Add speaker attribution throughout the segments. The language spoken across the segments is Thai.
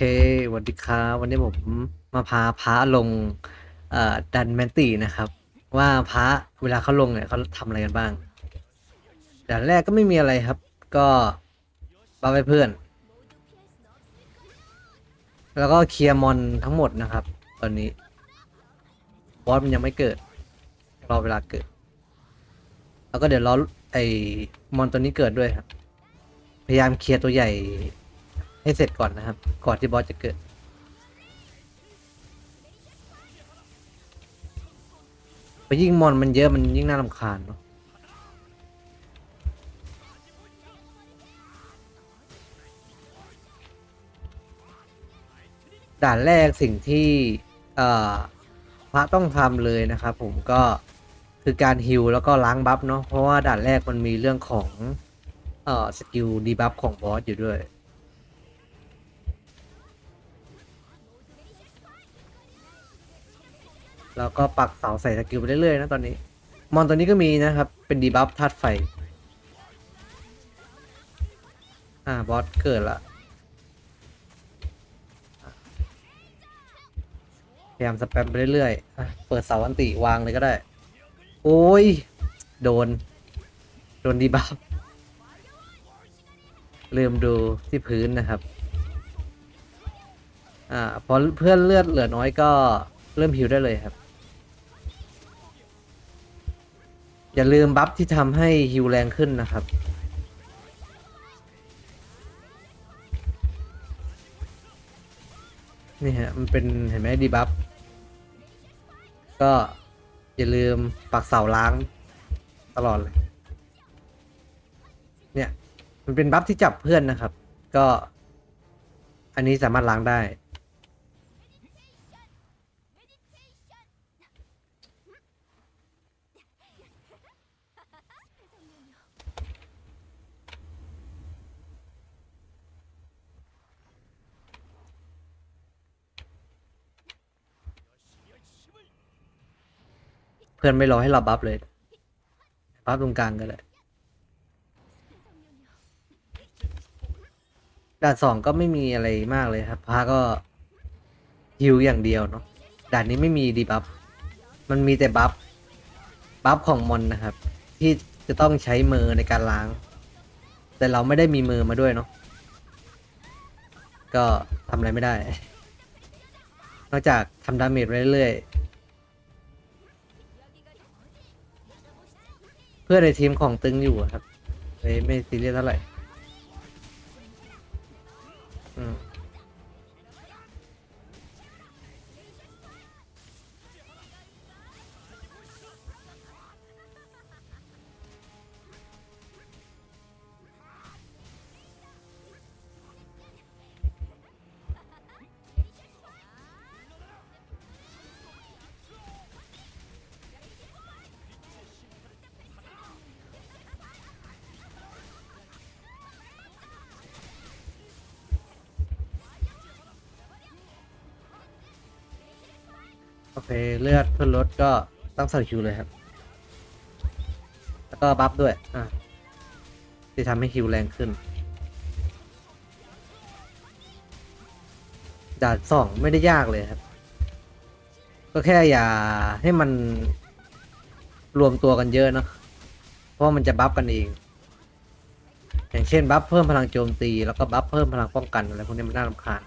Speaker 1: เคสวัสดีครับวันนี้ผมมาพาพระลงดันแมนตีนะครับ ว่าพระเวลาเขาลงเนี่ยเขาทำอะไรกันบ้างด่านแรกก็ไม่มีอะไรครับ ก็บัฟให้เพื่อน แล้วก็เคลียร์มอนทั้งหมดนะครับ ตอนนี้บอสมันยังไม่เกิด รอเวลาเกิด แล้วก็เดี๋ยวรอไอ้มอนตัวนี้เกิดด้วยครับ พยายามเคลียร์ตัวใหญ่ ให้เสร็จก่อนนะครับ ก่อนที่บอสจะเกิด ไปยิ่งมอนมันเยอะมันยิ่งน่ารำคาญเนาะด่านแรกสิ่งที่เอ่อพระต้องทำเลยนะครับผมก็คือการฮิลแล้วก็ล้างบัฟเนาะเพราะว่าด่านแรกมันมีเรื่องของเอ่อสกิลดีบัฟของบอสอยู่ด้วย แล้วก็ปักเสาใส่สกิลไปเรื่อยๆนะตอนนี้ มอนตัวนี้ก็มีนะครับ เป็นดีบัฟธาตุไฟ อ่า บอสเกิดละพยายามสแปมไปเรื่อยๆอะเปิดเสาอันติวางเลยก็ได้ โอ้ย โดน โดนดีบัฟลืมดูที่พื้นนะครับ อ่า พอเพื่อนเลือดเหลือน้อยก็เริ่มฮิวได้เลยครับ อย่าลืมบัฟที่ทำให้ฮิวแรงขึ้นนะครับ นี่ฮะ มันเป็นเห็นไหมดีบัฟ ก็อย่าลืมปักเสาล้างตลอดเลย เนี่ย มันเป็นบัฟที่จับเพื่อนนะครับ ก็อันนี้สามารถล้างได้ เพื่อนไม่รอให้เราบัฟเลย บัฟตรงกลางก็ได้ด่านสองก็ไม่มีอะไรมากเลยครับพาก็ฮิวอย่างเดียวเนาะด่านนี้ไม่มีดีบัฟมันมีแต่บัฟบัฟของมอนนะครับ ที่จะต้องใช้มือในการล้าง แต่เราไม่ได้มีมือมาด้วยเนาะก็ทำอะไรไม่ได้ นอกจากทำดาเมจไปเรื่อยๆ พื่อนในทีมของตึงอยู่อะครับเลยไม่ซีเรียสเท่าไหร่ อืม โอเค เลือดเพื่อนลดก็ต้องใส่คิวเลยครับ แล้วก็บัฟด้วย อะที่ทำให้คิวแรงขึ้นด่านสองไม่ได้ยากเลยครับ ก็แค่อย่าให้มันรวมตัวกันเยอะเนอะเพราะมันจะบัฟกันเอง อย่างเช่นบัฟเพิ่มพลังโจมตี แล้วก็บัฟเพิ่มพลังป้องกันอะไรพวกนี้มันน่ารำคาญ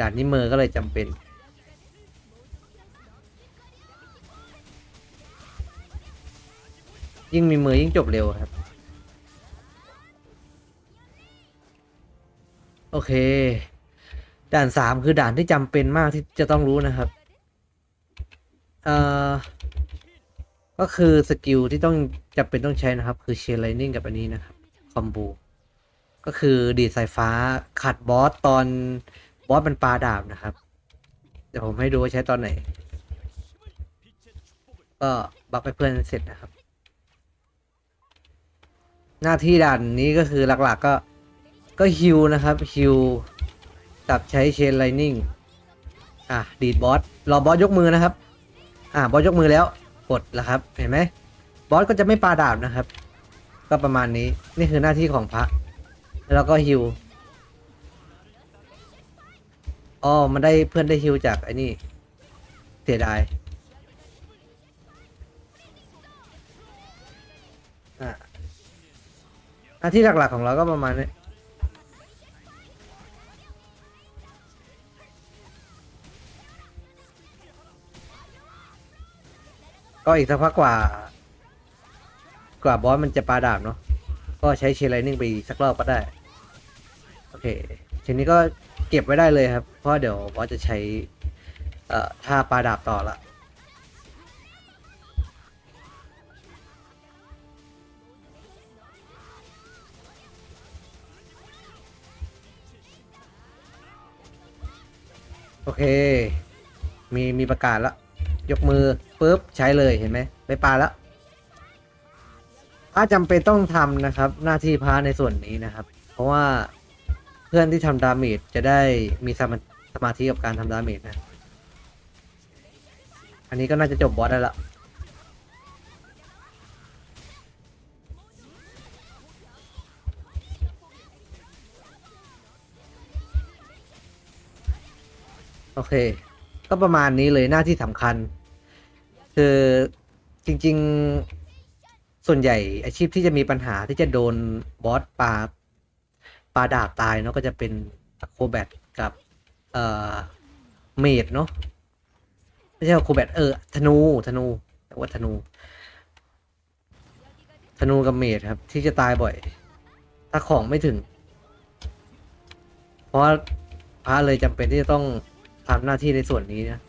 Speaker 1: ด่านนี้มือก็เลยจำเป็น ยิ่งมีมือยิ่งจบเร็วครับ โอเค ด่านสามคือด่านที่จำเป็นมากที่จะต้องรู้นะครับ เอ่อ ก็คือสกิลที่ต้องจำเป็นต้องใช้นะครับ คือเชนไลนิ่งกับอันนี้นะครับ คอมโบก็คือดีดสายฟ้าขัดบอสตอน บอสมันปลาดาบนะครับ เดี๋ยวผมให้ดูว่าใช้ตอนไหน ก็บัฟให้เพื่อนเสร็จนะครับ หน้าที่ด่านนี้ก็คือหลักๆก็ก็ฮิวนะครับฮิวกับใช้เชนไลนิ่งอะดีดบอสรอบอสยกมือนะครับ อะบอสยกมือแล้วกดแล้วครับเห็นไหมบอสก็จะไม่ปาดาบนะครับ ก็ประมาณนี้นี่คือหน้าที่ของพระ แล้วก็ฮิว อ๋อ มันได้เพื่อนได้ฮิวจากไอ้นี่ เสียดาย อะหน้าที่หลักๆของเราก็ประมาณนี้ ก็อีกสักพักกว่า กว่าบอสมันจะปาดาบเนาะ ก็ใช้เชลไลนิ่งไปอีกสักรอบก็ได้ โอเค ทีนี้ก็ เก็บไว้ได้เลยครับ เพราะเดี๋ยวบอสจะใช้ เอ่อท่าปลาดาบต่อละ โอเค มีมีประกาศแล้ว ยกมือปุ๊บใช้เลยเห็นไหมไม่ปาแล้วพระจำเป็นต้องทำนะครับ หน้าที่พระในส่วนนี้นะครับ เพราะว่า เพื่อนที่ทำดาเมจจะได้มีสมาสมาธิกับการทำดาเมจนะ อันนี้ก็น่าจะจบบอสได้ละ โอเค ก็ประมาณนี้เลยหน้าที่สำคัญ คือจริง ๆ ส่วนใหญ่อาชีพที่จะมีปัญหาที่จะโดนบอสปา ปลาดาบตายเนาะก็จะเป็นโคแบทกับเอ่อเมดเนาะไม่ใช่โคแบทเออธนูธนูแต่ว่าธนู ธนูกับเมดครับ ที่จะตายบ่อย ถ้าของไม่ถึง เพราะว่าพระเลยจำเป็นที่จะต้องทำหน้าที่ในส่วนนี้นะ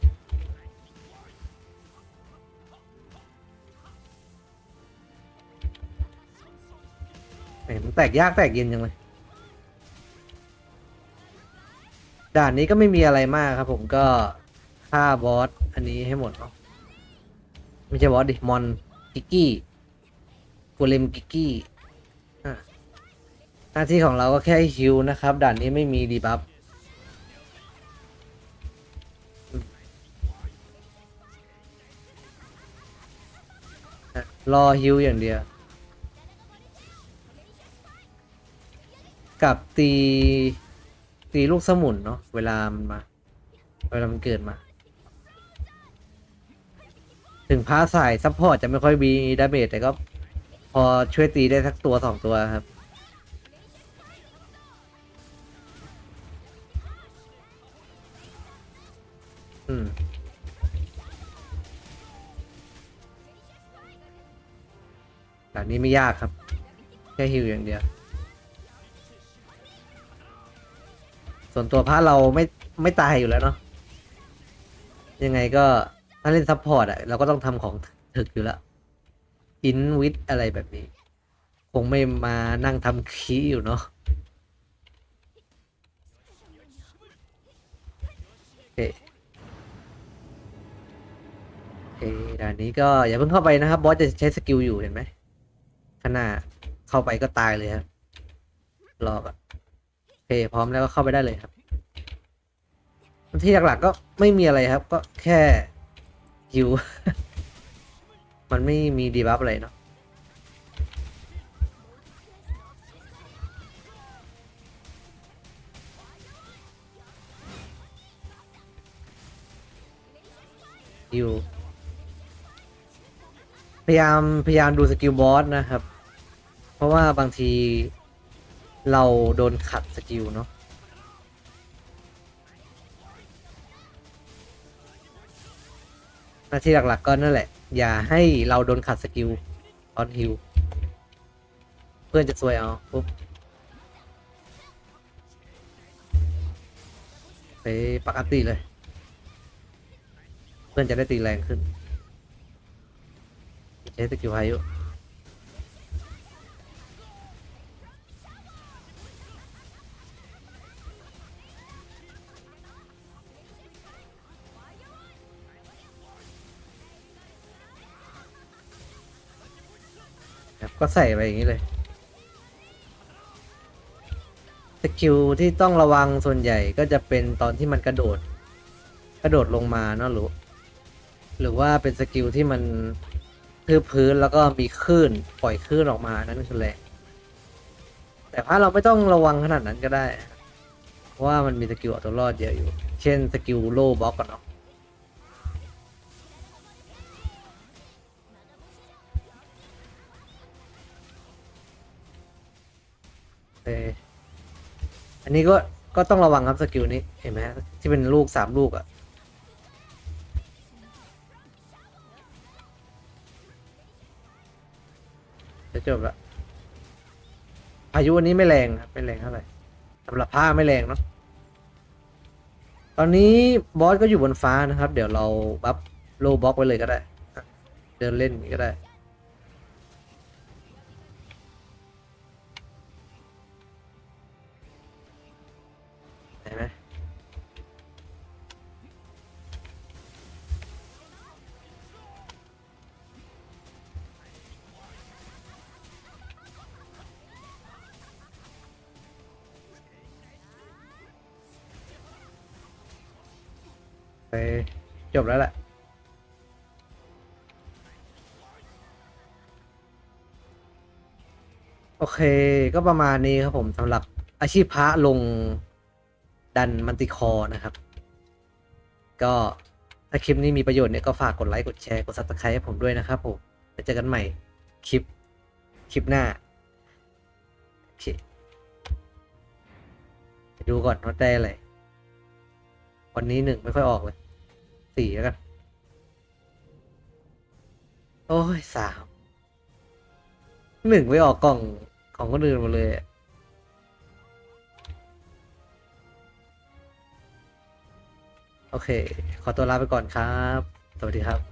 Speaker 1: เห็นมันแตกยากแตกเย็นจังเลย ด่านนี้ก็ไม่มีอะไรมากครับ ผมก็ฆ่าบอสอันนี้ให้หมดเนาะไม่ใช่บอสดิมอนกิกกี้โกเลมกิกกี้หน้าที่ของเราก็แค่ฮิวนะครับ ด่านนี้ไม่มีดีบัฟรอฮิวอย่างเดียว กับตี ตีลูกสมุนเนาะเวลามันมา เวลามันเกิดมา ถึงพาสายซัพพอร์ตจะไม่ค่อยมีดาเมจแต่ก็ พอช่วยตีได้สักตัวสองตัวครับอืมแบบนี้ไม่ยากครับ แค่ฮิวอย่างเดียว ส่วนตัวพระเราไม่ไม่ตายอยู่แล้วเนาะยังไงก็ถ้าเล่นซัพพอร์ตอะเราก็ต้องทำของถึกอยู่แล้วอินวิทอะไรแบบนี้ คงไม่มานั่งทำคีอยู่เนาะโอเคโอเคด่านนี้ก็อย่าเพิ่งเข้าไปนะครับ บอสจะใช้สกิลอยู่เห็นไหมข้าหน้าเข้าไปก็ตายเลยครับรอก่อน เคพร้อมแล้วก็เข้าไปได้เลยครับ ที่หลักๆก็ไม่มีอะไรครับ ก็แค่ฮิว มันไม่มีดีบัฟอะไรเนาะฮิวพยายามพยายามดูสกิลบอสนะครับ เพราะว่าบางที เราโดนขัดสกิลเนาะหน้าที่หลักๆก็นั่นแหละ อย่าให้เราโดนขัดสกิลตอนฮิว เพื่อนจะซวยเอาปุ๊บไปปกติเลย เพื่อนจะได้ตีแรงขึ้น ใช้สกิลพายุ ครับก็ใส่ไปอย่างนี้เลยสกิลที่ต้องระวังส่วนใหญ่ก็จะเป็นตอนที่มันกระโดด กระโดดลงมาเนาะหรือหรือว่าเป็นสกิลที่มันทืบพื้นแล้วก็มีคลื่นปล่อยคลื่นออกมานั่นคือแรงแต่พระเราไม่ต้องระวังขนาดนั้นก็ได้ เพราะว่ามันมีสกิลเอาตัวรอดเยอะอยู่ เช่นสกิลโล่บล็อกกันเนาะ นนี้ก็ก็ต้องระวังครับสกิลนี้เห็นไหมที่เป็นลูกสามลูกอะ่ะจะจบละพายุวันนี้ไม่แรงครับไม่แรงเท่าไหร่สำหรับผ้าไม่แรงเนาะตอนนี้บอสก็อยู่บนฟ้านะครับ เดี๋ยวเราบัฟโลบล็อกไว้เลยก็ได้ เดินเล่นมีก็ได้ ไปจบแล้วแหละโอเค ก็ประมาณนี้ครับผมสำหรับอาชีพพระลงดันมันติคอนะครับ ก็ถ้าคลิปนี้มีประโยชน์เนี่ยก็ฝากกดไลค์กดแชร์กด subscribe ให้ผมด้วยนะครับผมแล้วเจอกันใหม่คลิป คลิปหน้าโอเคไปดูก่อนว่าได้อะไร วันนี้หนึ่งไม่ค่อยออกเลยสี่แล้วกัน โอ้ยสามหนึ่งไม่ออกกล่องของคนอื่นมาเลยโอเค ขอตัวลาไปก่อนครับ สวัสดีครับ